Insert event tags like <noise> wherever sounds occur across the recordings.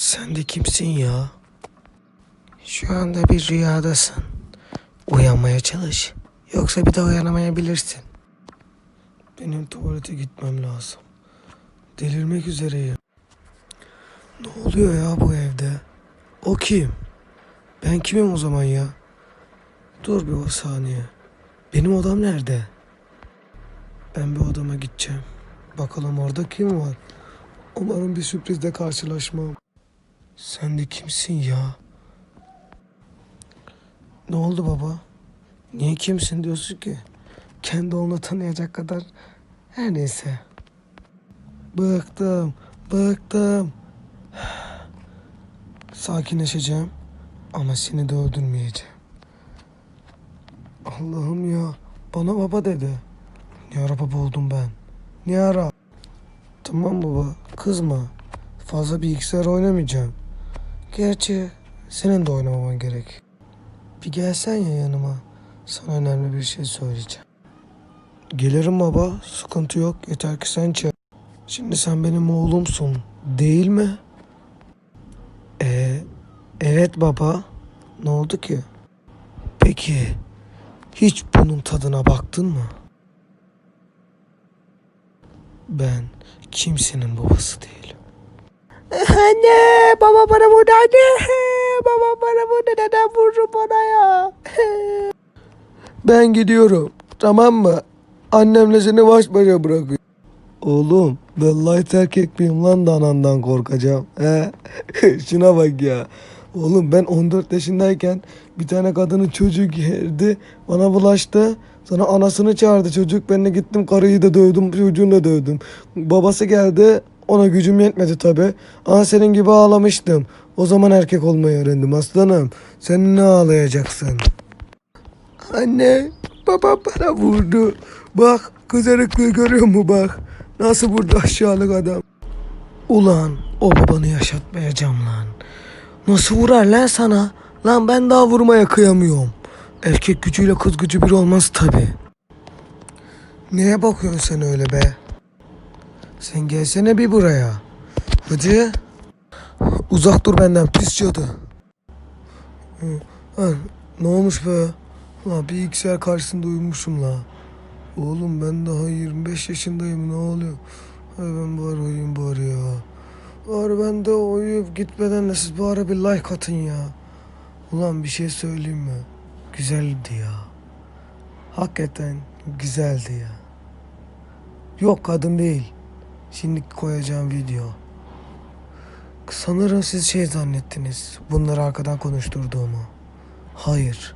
Sen de kimsin ya? Şu anda bir rüyadasın. Uyanmaya çalış. Yoksa bir daha uyanamayabilirsin. Benim tuvalete gitmem lazım. Delirmek üzereyim. Ne oluyor ya bu evde? O kim? Ben kimim o zaman ya? Dur bir o saniye. Benim odam nerede? Ben bir odama gideceğim. Bakalım orada kim var? Umarım bir sürprizle karşılaşmam. Sen de kimsin ya? Ne oldu baba? Niye kimsin diyorsun ki? Kendi onu tanıyacak kadar her neyse. Bıktım, bıktım. Sakinleşeceğim ama seni de öldürmeyeceğim. Allah'ım ya, bana baba dedi. Ne ara baba oldum ben? Ne ara? Tamam baba, kızma. Fazla bilgisayar oynamayacağım. Gerçi senin de oynamaman gerek. Bir gelsen ya yanıma. Sana önemli bir şey söyleyeceğim. Gelirim baba, sıkıntı yok. Yeter ki sen çağır. Şimdi sen benim oğlumsun, değil mi? Ee, evet baba. Ne oldu ki? Peki, hiç bunun tadına baktın mı? Ben kimsenin babası değilim. Anne, baba bana vurdu anne. Baba bana vurdu, neden vurdu bana ya? ben gidiyorum, tamam mı? Annemle seni baş başa bırakıyorum. Oğlum, vallahi terk etmeyeyim lan da anandan korkacağım. He? <laughs> Şuna bak ya. Oğlum ben 14 yaşındayken bir tane kadının çocuğu geldi, bana bulaştı. Sonra anasını çağırdı çocuk. Ben de gittim karıyı da dövdüm, çocuğunu da dövdüm. Babası geldi, ona gücüm yetmedi tabi. Aa senin gibi ağlamıştım. O zaman erkek olmayı öğrendim aslanım. Sen ne ağlayacaksın? Anne, baba bana vurdu. Bak, kızarıklığı görüyor mu bak. Nasıl vurdu aşağılık adam. Ulan, o babanı yaşatmayacağım lan. Nasıl vurar lan sana? Lan ben daha vurmaya kıyamıyorum. Erkek gücüyle kız gücü bir olmaz tabi. Neye bakıyorsun sen öyle be? Sen gelsene bir buraya. Hadi. Uzak dur benden pis cadı. Ne olmuş be? La bilgisayar karşısında uyumuşum la. Oğlum ben daha 25 yaşındayım ne oluyor? Hay ben bari uyuyayım bari ya. Bari ben de uyuyup gitmeden de siz bari bir like atın ya. Ulan bir şey söyleyeyim mi? Güzeldi ya. Hakikaten güzeldi ya. Yok kadın değil. Şimdi koyacağım video. Sanırım siz şey zannettiniz. Bunları arkadan konuşturduğumu. Hayır.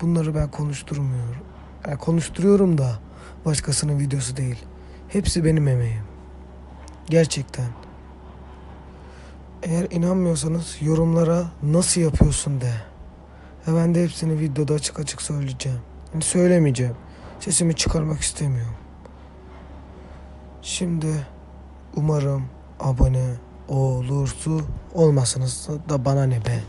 Bunları ben konuşturmuyorum. Yani konuşturuyorum da başkasının videosu değil. Hepsi benim emeğim. Gerçekten. Eğer inanmıyorsanız yorumlara nasıl yapıyorsun de. Ve ben de hepsini videoda açık açık söyleyeceğim. Yani söylemeyeceğim. Sesimi çıkarmak istemiyorum. Şimdi umarım abone olursu olmasanız da bana ne be.